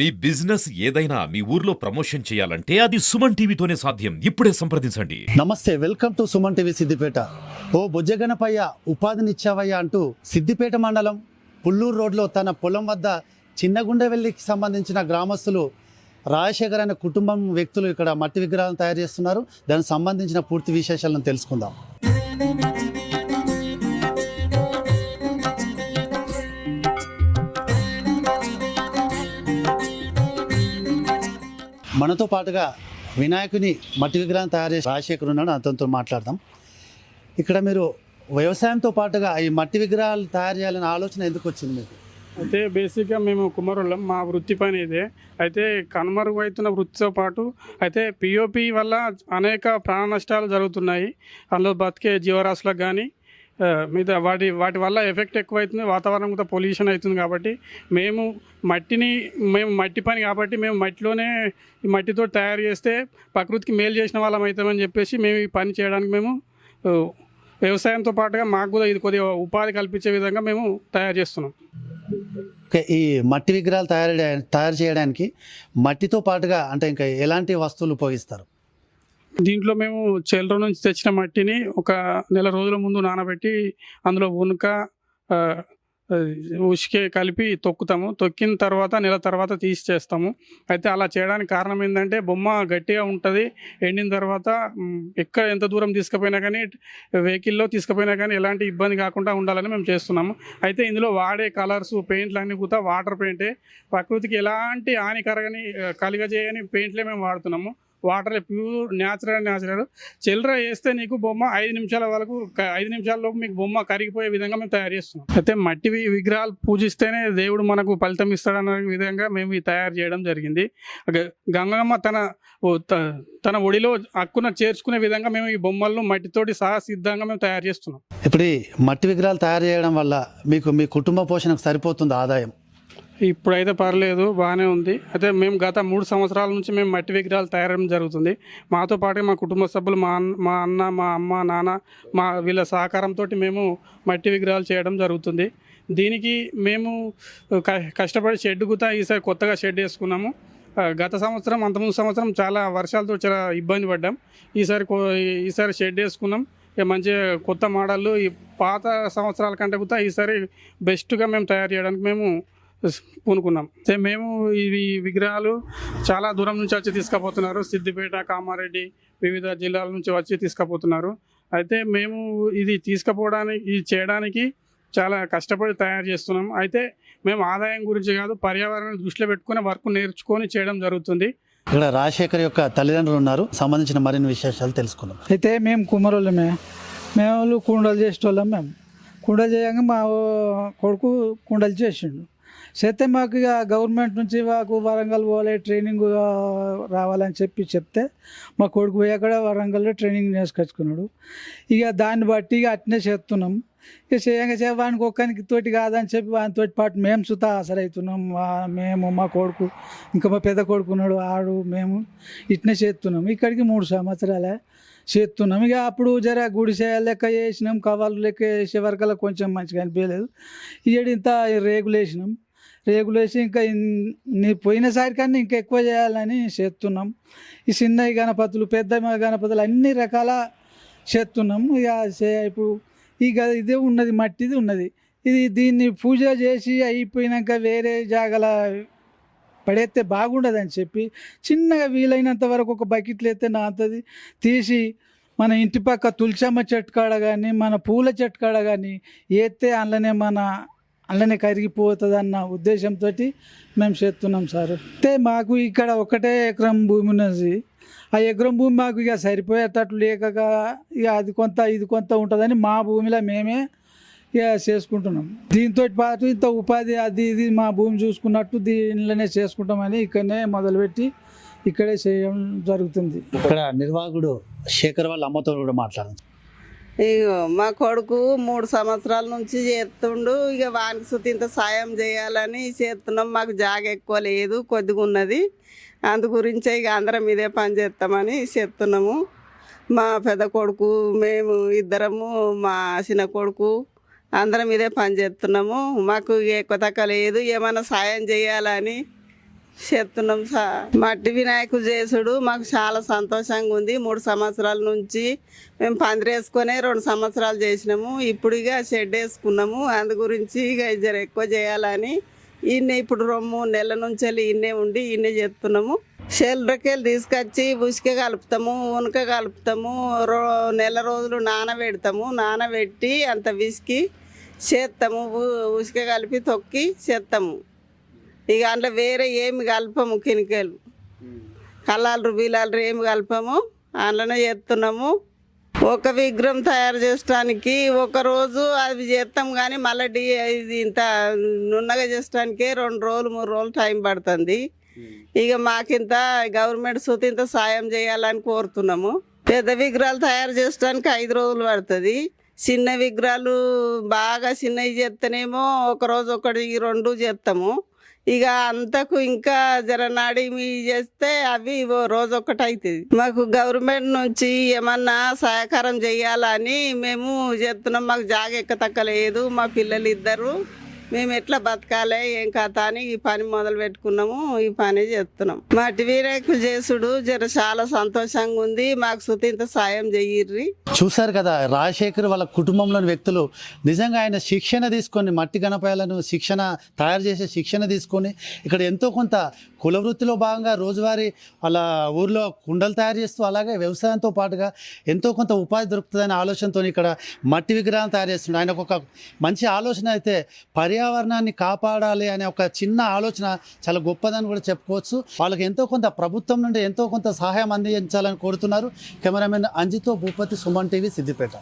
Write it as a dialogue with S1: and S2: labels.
S1: మీ business ఏదైనా మీ ఊర్లో promotion చేయాలంటే అది సుమన్ టీవీతోనే సాధ్యం. ఇప్పుడే సంప్రదించండి.
S2: నమస్తే welcome to Suman TV Siddipet. ఓ బుజ్జగనపయ్య ఉపాధినిచ్చావయ్య అంటూ సిద్దిపేట మండలం పుల్లూరు రోడ్లో తన పొలం వద్ద చిన్నగుండెవెల్లికి సంబంధించిన గ్రామస్తులు రాజశేఖర్ అనే కుటుంబం వ్యక్తులు ఇక్కడ మట్టి విగ్రహాలను తయారు చేస్తున్నారు. దానికి సంబంధించిన పూర్తి విశేషాలను తెలుసుకుందాం. మనతో పాటుగా వినాయకుని మట్టి విగ్రహం తయారు చేసి రాజశేఖర్ ఉన్నాడు. అతనితో మాట్లాడదాం. ఇక్కడ మీరు వ్యవసాయంతో పాటుగా ఈ మట్టి విగ్రహాలు తయారు చేయాలనే ఆలోచన ఎందుకు వచ్చింది మీకు?
S3: అయితే బేసిక్గా మేము కుమారులం. మా వృత్తి పని ఇదే. అయితే కనుమరుగవుతున్న వృత్తితో పాటు అయితే పిఓపి వల్ల అనేక ప్రాణ నష్టాలు జరుగుతున్నాయి. అందులో బతికే జీవరాశులకు కానీ మీద వాటి వాటి వల్ల ఎఫెక్ట్ ఎక్కువైతుంది వాతావరణం కూడా పొల్యూషన్ అవుతుంది కాబట్టి మేము మట్టిని మేము మట్టి పని కాబట్టి మేము మట్టిలోనే ఈ మట్టితో తయారు చేస్తే ప్రకృతికి మేలు చేసిన వాళ్ళం అవుతామని చెప్పేసి మేము ఈ పని చేయడానికి మేము వ్యవసాయంతో పాటుగా మాకు కూడా ఇది కొద్దిగా ఉపాధి కల్పించే విధంగా మేము తయారు చేస్తున్నాం.
S2: ఈ మట్టి విగ్రహాలు తయారు తయారు చేయడానికి మట్టితో పాటుగా అంటే ఇంకా ఎలాంటి వస్తువులు ఉపయోగిస్తారు?
S3: దీంట్లో మేము చెల్లర నుంచి తెచ్చిన మట్టిని ఒక నెల రోజుల ముందు నానబెట్టి అందులో ఉనుక ఉసికే కలిపి తొక్కుతాము. తొక్కిన తర్వాత నెల తర్వాత తీసి చేస్తాము. అయితే అలా చేయడానికి కారణం ఏంటంటే బొమ్మ గట్టిగా ఉంటుంది ఎండిన తర్వాత ఎక్కడ ఎంత దూరం తీసుకుపోయినా కానీ వెహికల్లో తీసుకుపోయినా కానీ ఎలాంటి ఇబ్బంది కాకుండా ఉండాలని మేము చేస్తున్నాము. అయితే ఇందులో వాడే కలర్స్ పెయింట్లు అన్నీ కూడా వాటర్ పెయింటే ప్రకృతికి ఎలాంటి హానికరగని ఆ, కలుగజేయని పెయింట్లే మేము వాడుతున్నాము. Water pure natural natural. చిల్లర వేస్తే నీకు బొమ్మ ఐదు నిమిషాల వరకు ఐదు నిమిషాలలోపు మీకు బొమ్మ కరిగిపోయే విధంగా మేము తయారు చేస్తున్నాం. అయితే మట్టి విగ్రహాలు పూజిస్తేనే దేవుడు మనకు ఫలితం ఇస్తాడన్న విధంగా మేము ఇది తయారు చేయడం జరిగింది. గంగమ్మ తన త- తన ఒడిలో హక్కున చేర్చుకునే విధంగా మేము ఈ బొమ్మలను మట్టితోటి సహా సిద్ధంగా మేము తయారు చేస్తున్నాం.
S2: ఇప్పుడు ఈ మట్టి విగ్రహాలు తయారు చేయడం వల్ల మీకు మీ కుటుంబ పోషణకు సరిపోతుంది ఆదాయం.
S3: ఇప్పుడైతే పర్లేదు బాగానే ఉంది. అయితే మేము గత మూడు సంవత్సరాల నుంచి మేము మట్టి విగ్రహాలు తయారడం జరుగుతుంది. మాతో పాటు మా కుటుంబ సభ్యులు మా అన్న మా అన్న మా అమ్మ నాన్న మా వీళ్ళ సహకారంతో మేము మట్టి విగ్రహాలు చేయడం జరుగుతుంది. దీనికి మేము క- కష్టపడి షెడ్ గుతా ఈసారి కొత్తగా షెడ్ వేసుకున్నాము. గత సంవత్సరం అంతకుముందు సంవత్సరం చాలా వర్షాలతో చాలా ఇబ్బంది పడ్డాం. ఈసారి ఈసారి షెడ్ వేసుకున్నాం. మంచిగా కొత్త మోడళ్ళు ఈ పాత సంవత్సరాల కంటే కూడా ఈసారి బెస్ట్గా మేము తయారు చేయడానికి మేము పూనుకున్నాం అయితే మేము ఇవి విగ్రహాలు చాలా దూరం నుంచి వచ్చి తీసుకుపోతున్నారు. సిద్దిపేట కామారెడ్డి వివిధ జిల్లాల నుంచి వచ్చి తీసుకుపోతున్నారు. అయితే మేము ఇది తీసుకుపోవడానికి ఇది చేయడానికి చాలా కష్టపడి తయారు చేస్తున్నాం. అయితే మేము ఆదాయం గురించి కాదు పర్యావరణాన్ని దృష్టిలో పెట్టుకుని వర్క్ నేర్చుకొని చేయడం జరుగుతుంది.
S2: ఇక్కడ రాజశేఖర్ యొక్క తల్లిదండ్రులు ఉన్నారు. సంబంధించిన మరిన్ని విశేషాలు తెలుసుకుందాం.
S4: అయితే మేము కుమ్మరోళ్ళమే. మేము కుండలు చేసేటోళ్ళం మేము. కుండలు చేయగా మా కొడుకు కుండలు చేసిండు. చేస్తే మాకు ఇక గవర్నమెంట్ నుంచి మాకు వరంగల్ పోలే ట్రైనింగ్ రావాలని చెప్పి చెప్తే మా కొడుకు పోయి అక్కడ వరంగల్లో ట్రైనింగ్ నేర్చుకొచ్చుకున్నాడు. ఇక దాన్ని బట్టి ఇక అట్నే చేస్తున్నాం. ఇక చేయంగా చేయడానికి ఒక్కనికి తోటి కాదని చెప్పి వాని తోటి పాటు మేము సుతా అసలవుతున్నాం మేము మా కొడుకు ఇంకా మా పెద్ద కొడుకు ఉన్నాడు ఆడు మేము ఇట్నే చేస్తున్నాం. ఇక్కడికి మూడు సంవత్సరాలే చేస్తున్నాం. ఇక అప్పుడు జర గుడిసె లెక్క వేసినాం కవర్లు లెక్క వేసే వరకల్లా కొంచెం మంచిగా అనిపించలేదు. ఇయ్యడు ఇంత రేగులు వేసినాం రేగులేసి ఇంకా నీ పోయినసారి కన్నా ఇంకా ఎక్కువ చేయాలని చేస్తున్నాం. ఈ చిన్న గణపతులు పెద్ద గణపతులు అన్ని రకాల చేస్తున్నాం. ఇక చే- ఇప్పుడు ఇక ఇదే ఉన్నది మట్టిది ఉన్నది. ఇది దీన్ని పూజ చేసి అయిపోయినాక వేరే జాగల పడేస్తే బాగుండదని చెప్పి చిన్నగా వీలైనంత వరకు ఒక బకెట్లు అయితే నాతది. తీసి మన ఇంటి పక్క తులసమ్మ చెట్టు కాడ కానీ మన పూల చెట్టు కాడ కానీ వేస్తే అందులోనే మన అందులోనే కరిగిపోతుంది అన్న ఉద్దేశంతో మేము చేస్తున్నాం సార్. అయితే మాకు ఇక్కడ ఒకటే ఎకరం భూమి ఉన్నది. ఆ ఎకరం భూమి మాకు ఇక సరిపోయేటట్లు లేక ఇక అది కొంత ఇది కొంత ఉంటుందని మా భూమిలో మేమే ఇక చేసుకుంటున్నాం. దీంతో పాటు ఇంత ఉపాధి అది ఇది మా భూమి చూసుకున్నట్టు దీనిలోనే చేసుకుంటామని ఇక్కడనే మొదలుపెట్టి ఇక్కడే చేయడం జరుగుతుంది.
S2: ఇక్కడ నిర్వాహకుడు శేఖర్ వాళ్ళ అమ్మతో కూడా మాట్లాడండి
S5: ఇగో మా కొడుకు మూడు సంవత్సరాల నుంచి చేస్తుండు. ఇక వానికి సుతి ఇంత సాయం చేయాలని చేస్తున్నాం. మాకు జాగ ఎక్కువ లేదు కొద్దిగా ఉన్నది. అందు గురించే ఇక అందరం ఇదే పని చేస్తామని చేస్తున్నాము. మా పెద్ద కొడుకు మేము ఇద్దరము మా చిన్న కొడుకు అందరం ఇదే పని చేస్తున్నాము. మాకు ఎక్కువ తక్కువ లేదు ఏమైనా సాయం చేయాలని చేస్తున్నాం సా మట్టి వినాయకుడు చేసుడు మాకు చాలా సంతోషంగా ఉంది. మూడు సంవత్సరాల నుంచి మేము పందిరేసుకొని రెండు సంవత్సరాలు చేసినాము. ఇప్పుడు ఇక షెడ్ వేసుకున్నాము. అందు గురించి ఇక జర ఎక్కువ చేయాలని ఈయన ఇప్పుడు రొమ్ము నెల నుంచి వెళ్ళి ఈయనే ఉండి ఈయనే చేస్తున్నాము. షెల్రకెళ్ళి తీసుకొచ్చి ఉసిక కలుపుతాము ఉనక కలుపుతాము రో నెల రోజులు నానబెడతాము. నానబెట్టి అంత విసికి చేస్తాము. ఉసిక కలిపి తొక్కి చేస్తాము. ఇక అందులో వేరే ఏమి కలపము కెమికల్ కల్లాలు బీలాలు ఏమి కలపము? అందులోనే చేస్తున్నాము. ఒక విగ్రహం తయారు చేయడానికి ఒక రోజు చేస్తాం కానీ మళ్ళీ డి ఇది ఇంత నున్నగా చేయడానికే రెండు రోజులు మూడు రోజులు టైం పడుతుంది. ఇక మాకింత గవర్నమెంట్ సూతి ఇంత సాయం చేయాలని కోరుతున్నాము. పెద్ద విగ్రహాలు తయారు చేయడానికి ఐదు రోజులు పడుతుంది. చిన్న విగ్రహాలు బాగా చిన్నవి చేస్తేనేమో ఒక రోజు ఒకటి రెండు చేస్తాము. ఇక అంతకు ఇంకా జర నాడి మీ చేస్తే అవి ఓ రోజు ఒకటి అవుతుంది మాకు గవర్నమెంట్ నుంచి ఏమన్నా సహకారం చేయాలని మేము చేస్తున్నాం మాకు జాగ ఎక్కతక్కలేదు మా పిల్లలు ఇద్దరు మేము ఎట్లా బతకాలి ఏం కథ అని ఈ పని మొదలు పెట్టుకున్నాము ఈ పని చేస్తున్నాం. మట్టి వినాయకులు చేసుడు జర చాలా సంతోషంగా ఉంది మాకు సుతింత సాయం చెయ్యిర్రి.
S2: చూశారు కదా రాజశేఖర్ వాళ్ళ కుటుంబంలోని వ్యక్తులు నిజంగా ఆయన శిక్షణ తీసుకొని మట్టి గణపాయలను శిక్షణ తయారు చేసే శిక్షణ తీసుకొని ఇక్కడ ఎంతో కొంత కుల వృత్తిలో భాగంగా రోజువారీ వాళ్ళ ఊర్లో కుండలు తయారు చేస్తూ అలాగే వ్యవసాయంతో పాటుగా ఎంతో కొంత ఉపాధి దొరుకుతుందనే ఆలోచనతో ఇక్కడ మట్టి విగ్రహాలు తయారు చేస్తున్నాడు. ఆయనకు ఒక మంచి ఆలోచన అయితే పర్యావరణాన్ని కాపాడాలి అనే ఒక చిన్న ఆలోచన చాలా గొప్పదని కూడా చెప్పుకోవచ్చు. వాళ్ళకి ఎంతో కొంత ప్రభుత్వం నుండి ఎంతో కొంత సహాయం అందించాలని కోరుతున్నారు. కెమెరామెన్ అంజితో భూపతి సుమన్ టీవీ సిద్దిపేట.